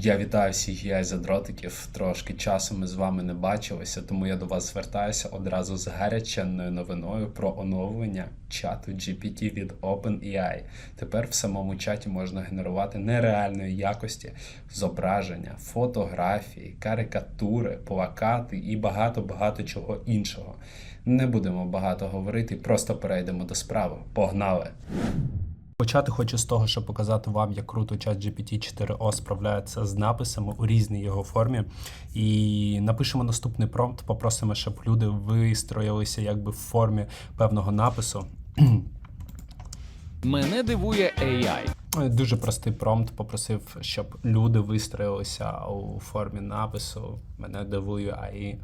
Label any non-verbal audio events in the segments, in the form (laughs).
Я вітаю всіх задротиків. Трошки часу ми з вами не бачилися, тому я до вас звертаюся одразу з гаряченною новиною про оновлення чату GPT від OpenAI. Тепер в самому чаті можна генерувати нереальної якості зображення, фотографії, карикатури, плакати і багато-багато чого іншого. Не будемо багато говорити, просто перейдемо до справи. Погнали! Почати хочу з того, щоб показати вам, як круто чат GPT 4o справляється з написами у різній його формі. І напишемо наступний промпт, попросимо, щоб люди вистроїлися якби в формі певного напису. (clears throat) Мене дивує AI. Дуже простий промпт попросив, щоб люди вистроїлися у формі напису. Мене дивує AI.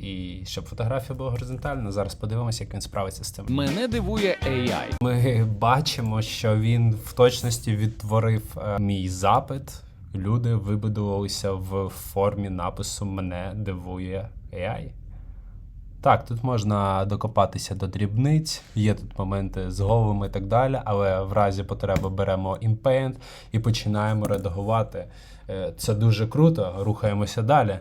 І щоб фотографія була горизонтальна. Зараз подивимося, як він справиться з цим. Мене дивує AI. Ми бачимо, що він в точності відтворив е, мій запит. Люди вибудувалися в формі напису Мене дивує AI. Так, тут можна докопатися до дрібниць, є тут моменти з головами і так далі, але в разі потреби беремо InPaint і починаємо редагувати. Е, Це дуже круто, рухаємося далі.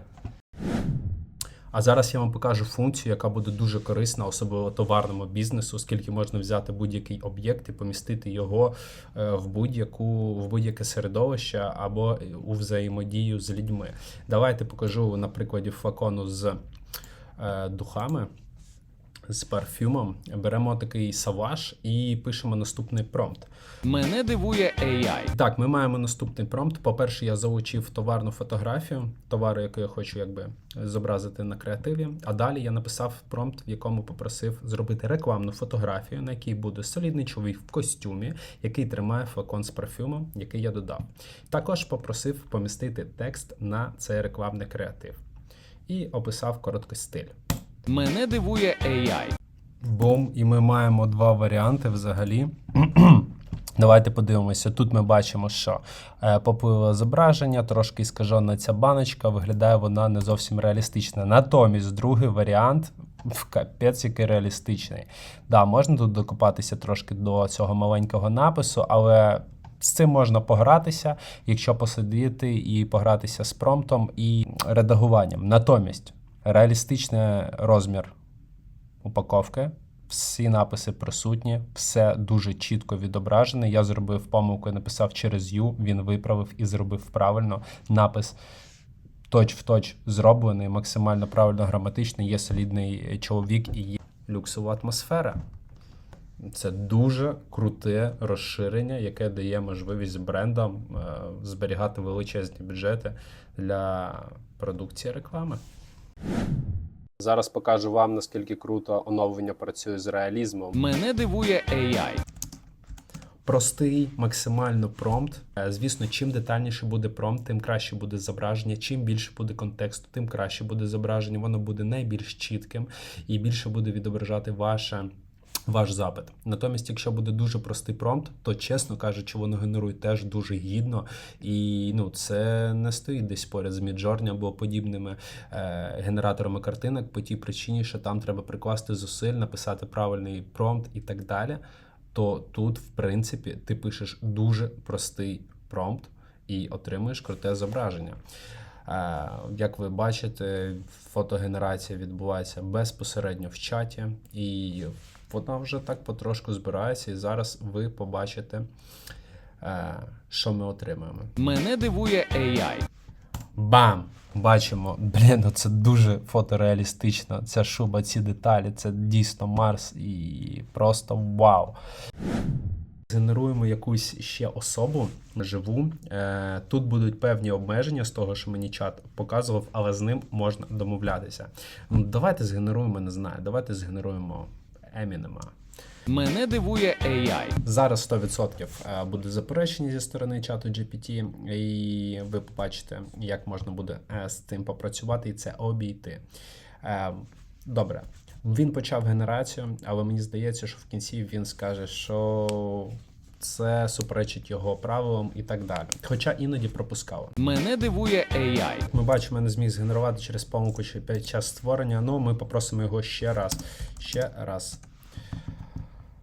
А зараз я вам покажу функцію, яка буде дуже корисна, особливо товарному бізнесу, оскільки можна взяти будь-який об'єкт і помістити його е, в будь-яку в будь-яке середовище або у взаємодію з людьми. Давайте покажу на прикладі флакону з е, духами. З парфюмом беремо такий саваж і пишемо наступний промпт. Мене дивує AI. Так, ми маємо наступний промпт. По-перше, я залучив товарну фотографію, товару, яку я хочу якби зобразити на креативі. А далі я написав промпт, в якому попросив зробити рекламну фотографію, на якій буде солідний чоловік в костюмі, який тримає флакон з парфюмом, який я додав. Також попросив помістити текст на цей рекламний креатив і описав короткий стиль. Мене дивує AI. Бум, і ми маємо два варіанти взагалі. (clears throat) Давайте подивимося. Тут ми бачимо, що е, попливе зображення, трошки іскажена ця баночка, виглядає вона не зовсім реалістично. Натомість, другий варіант в капець який реалістичний. Да, можна тут докопатися трошки до цього маленького напису, але з цим можна погратися, якщо посидіти і погратися з промптом і редагуванням. Натомість, реалістичний розмір упаковки. Всі написи присутні, все дуже чітко відображене. Я зробив помилку, написав через U, він виправив і зробив правильно. Напис точ в точ зроблений, максимально правильно граматичний. Є солідний чоловік і є люксова атмосфера. Це дуже круте розширення, яке дає можливість брендам е, зберігати величезні бюджети для продукції реклами. Зараз покажу вам, наскільки круто оновлення працює з реалізмом. Мене дивує AI. Простий, максимально промпт. Е, Звісно, чим детальніше буде промпт, тим краще буде зображення. Чим більше буде контексту, тим краще буде зображення. Воно буде найбільш чітким і більше буде відображати ваше. Ваш запит. Натомість, якщо буде дуже простий промпт, то чесно кажучи, воно генерує теж дуже гідно, і ну це не стоїть десь поряд з Midjourney або подібними е, генераторами картинок по тій причині, що там треба прикласти зусиль, написати правильний промпт і так далі. То тут, в принципі, ти пишеш дуже простий промпт і отримуєш круте зображення. Е, Як ви бачите, фотогенерація відбувається безпосередньо в чаті, і вона вже так потрошку збирається, і зараз ви побачите, е, що ми отримаємо. Мене дивує AI. Бам! Бачимо, блін, ну це дуже фотореалістично. Ця шуба, ці деталі, це дійсно Марс і просто вау. Генеруємо якусь ще особу живу. Е, Тут будуть певні обмеження з того, що мені чат показував, але з ним можна домовлятися. Давайте згенеруємо, не знаю, давайте згенеруємо Емінема. Мене дивує AI. Зараз 100% е, буде заперечення зі сторони чату GPT, і ви побачите, як можна буде е, з цим попрацювати і це обійти. Е, Добре, він почав генерацію, але мені здається, що в кінці він скаже, що це суперечить його правилам і так далі. Хоча іноді пропускало. Мене дивує AI. Ми бачимо, не зміг згенерувати через помилку чи під час створення. Ну, ми попросимо його ще раз. Ще раз.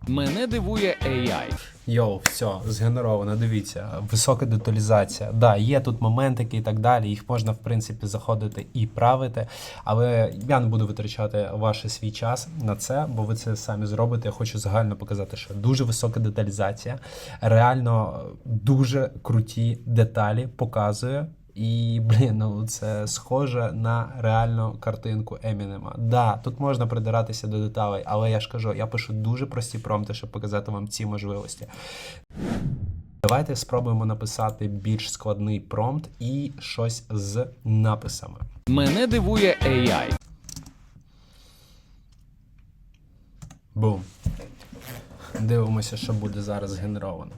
Мене дивує AI. Йоу, все, згенеровано. Дивіться, висока деталізація. Да, є тут моментики і так далі. Їх можна, в принципі, заходити і правити. Але я не буду витрачати ваш свій час на це, бо ви це самі зробите. Я хочу загально показати, що дуже висока деталізація, реально дуже круті деталі показує. І, блін, ну це схоже на реальну картинку Емінема. Да, тут можна придиратися до деталей, але я ж кажу, я пишу дуже прості промпти, щоб показати вам ці можливості. Давайте спробуємо написати більш складний промпт і щось з написами. Мене дивує AI. Бум. Дивимося, що буде зараз згенеровано.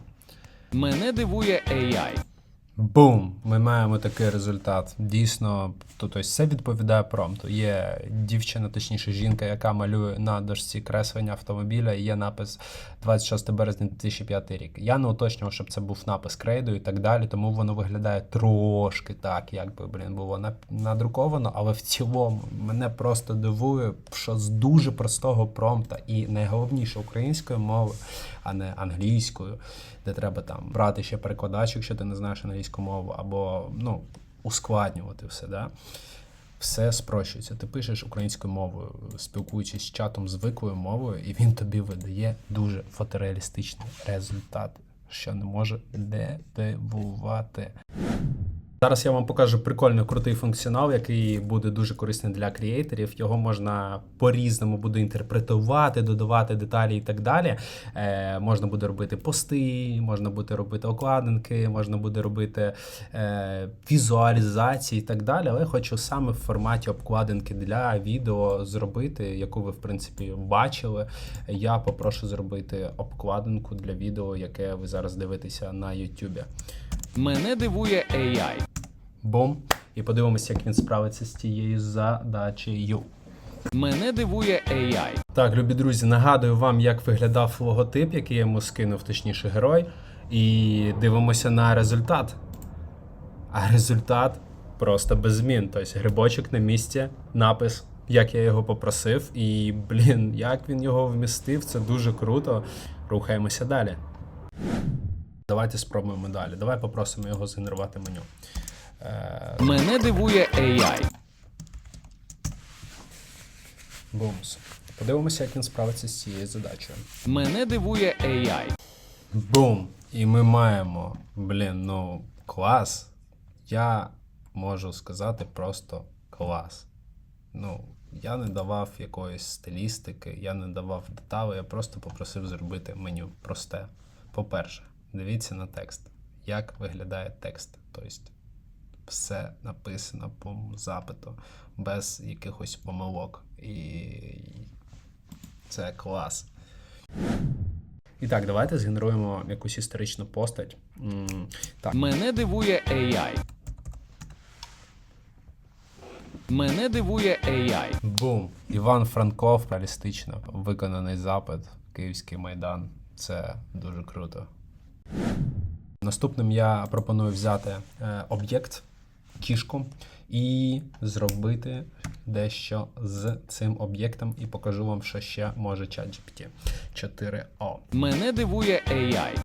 Мене дивує AI. Бум! Ми маємо такий результат. Дійсно, ось все відповідає промпту. Є дівчина, точніше жінка, яка малює на дошці креслення автомобіля, і є напис 26 березня 2005 рік. Я не уточнював, щоб це був напис крейду і так далі, тому воно виглядає трошки так, якби блін було надруковано, але в цілому мене просто дивує, що з дуже простого промпта і найголовніше українською мовою, а не англійською, де треба там брати ще перекладач, якщо ти не знаєш англійську мову, або ну, ускладнювати все. Да? Все спрощується. Ти пишеш українською мовою, спілкуючись з чатом звиклою мовою, і він тобі видає дуже фотореалістичний результат, що не може дивувати. Зараз я вам покажу прикольний крутий функціонал, який буде дуже корисний для креаторів. Його можна по-різному буде інтерпретувати, додавати деталі і так далі. Е, можна буде робити пости, можна буде робити окладинки, можна буде робити е, візуалізації і так далі. Але я хочу саме в форматі обкладинки для відео зробити, яку ви в принципі бачили. Я попрошу зробити обкладинку для відео, яке ви зараз дивитеся на YouTube. Мене дивує AI. Бум. І подивимося, як він справиться з тією задачею. Мене дивує AI. Так, любі друзі, нагадую вам, як виглядав логотип, який я йому скинув, точніше, герой. І дивимося на результат. А результат просто без змін. Тобто грибочок на місці, напис, як я його попросив, і, блін, як він його вмістив, це дуже круто. Рухаємося далі. Давайте спробуємо далі. Давай попросимо його згенерувати меню. Мене дивує AI. Бумс. Подивимося, як він справиться з цією задачею. Мене дивує AI. Бум! І ми маємо, блін, ну, клас. Я можу сказати просто клас. Ну, я не давав якоїсь стилістики, я не давав деталей, я просто попросив зробити меню просте. По-перше, дивіться на текст. Як виглядає текст. Тобто все написано по запиту, без якихось помилок. І це клас. І так, давайте згенеруємо якусь історичну постать. М, Так, Мене дивує AI. Мене дивує AI. бум. Іван Франков, реалістично виконаний запит, Київський майдан. Це дуже круто. Наступним я пропоную взяти е, об'єкт, кішку, і зробити дещо з цим об'єктом, і покажу вам, що ще може ChatGPT 4O. Мене дивує AI.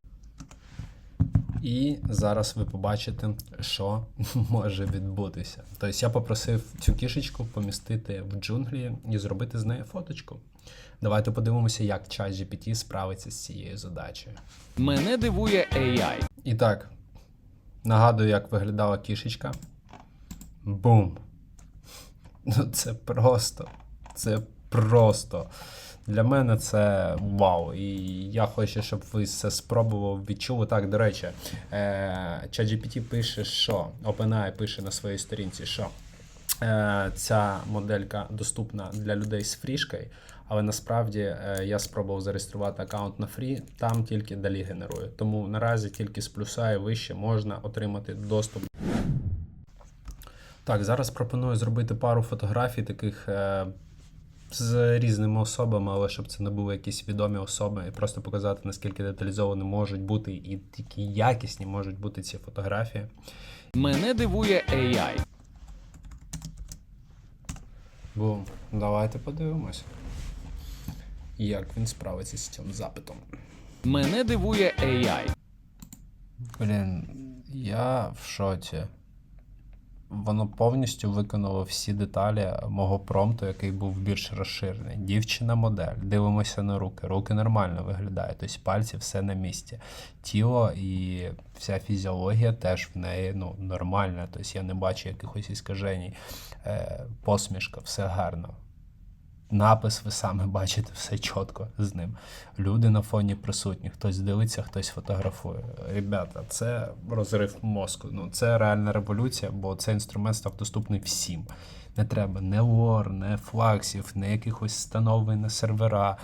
І зараз ви побачите, що (laughs) може відбутися. Тобто я попросив цю кішечку помістити в джунглі і зробити з нею фоточку. Давайте подивимося, як ChatGPT справиться з цією задачею. Мене дивує AI. І так, нагадую, як виглядала кішечка. Бум! Ну це просто. Це просто. Для мене це вау. І я хочу, щоб ви це спробували, відчули. Так, до речі, е, ChatGPT пише, що OpenAI пише на своїй сторінці, що е, ця моделька доступна для людей з фрішкою, але насправді е, я спробував зареєструвати аккаунт на фрі, там тільки далі генерує. Тому наразі тільки з плюса і вище можна отримати доступ. Так, зараз пропоную зробити пару фотографій таких е, з різними особами, але щоб це не були якісь відомі особи, і просто показати, наскільки деталізовані можуть бути і такі якісні можуть бути ці фотографії. Мене дивує AI. Бум, давайте подивимось. як він справиться з цим запитом. Мене дивує AI. Блін, я в шоці. Воно повністю виконало всі деталі мого промпту, який був більш розширений. Дівчина-модель, дивимося на руки. Руки нормально виглядають, тобто пальці все на місці. Тіло і вся фізіологія теж в неї ну, нормальна. Тобто я не бачу якихось іскажень. Е, посмішка, все гарно. Напис ви самі бачите, все чітко з ним. Люди на фоні присутні, хтось дивиться, хтось фотографує. Ребята, це розрив мозку. Ну це реальна революція, бо цей інструмент став доступний всім. Не треба не лор, не флаксів, не якихось становлень на сервера,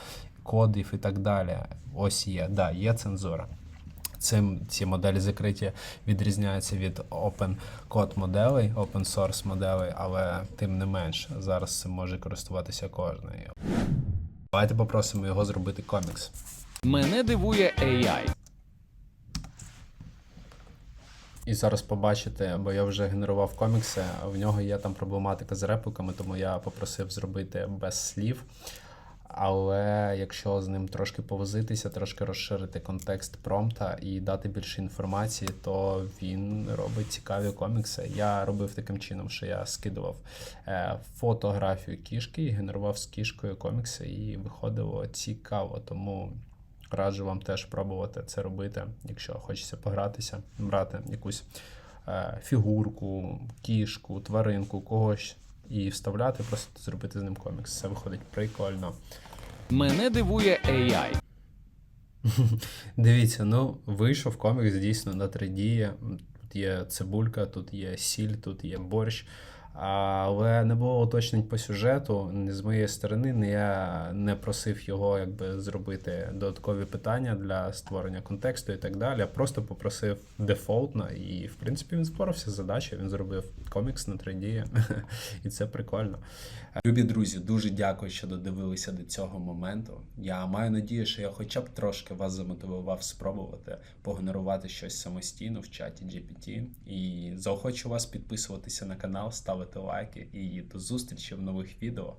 кодів і так далі. Ось є, да, є цензура. Цим ці моделі закриті відрізняються від open code моделей, open source моделей, але тим не менш зараз цим може користуватися кожен. Давайте попросимо його зробити комікс. Мене дивує AI. І зараз побачите, бо я вже генерував комікси, в нього є там проблематика з репліками, тому я попросив зробити без слів. Але якщо з ним трошки повозитися, трошки розширити контекст промпта і дати більше інформації, то він робить цікаві комікси. Я робив таким чином, що я скидував е, фотографію кішки і генерував з кішкою комікси, і виходило цікаво. Тому раджу вам теж пробувати це робити, якщо хочеться погратися, брати якусь е, фігурку, кішку, тваринку, когось і вставляти, просто зробити з ним комікс. Це виходить прикольно. Мене дивує AI. (laughs) Дивіться, ну вийшов комікс дійсно на 3D. Тут є цибулька, тут є сіль, тут є борщ. Але не було уточнень по сюжету. З моєї сторони, не я не просив його якби зробити додаткові питання для створення контексту і так далі. Просто попросив дефолтно, і в принципі він впорався з задачею. Він зробив комікс на 3D, (laughs) і це прикольно. Любі друзі, дуже дякую, що додивилися до цього моменту. Я маю надію, що я хоча б трошки вас замотивував спробувати погенерувати щось самостійно в чаті GPT. І заохочу вас підписуватися на канал, ставити лайки і до зустрічі в нових відео.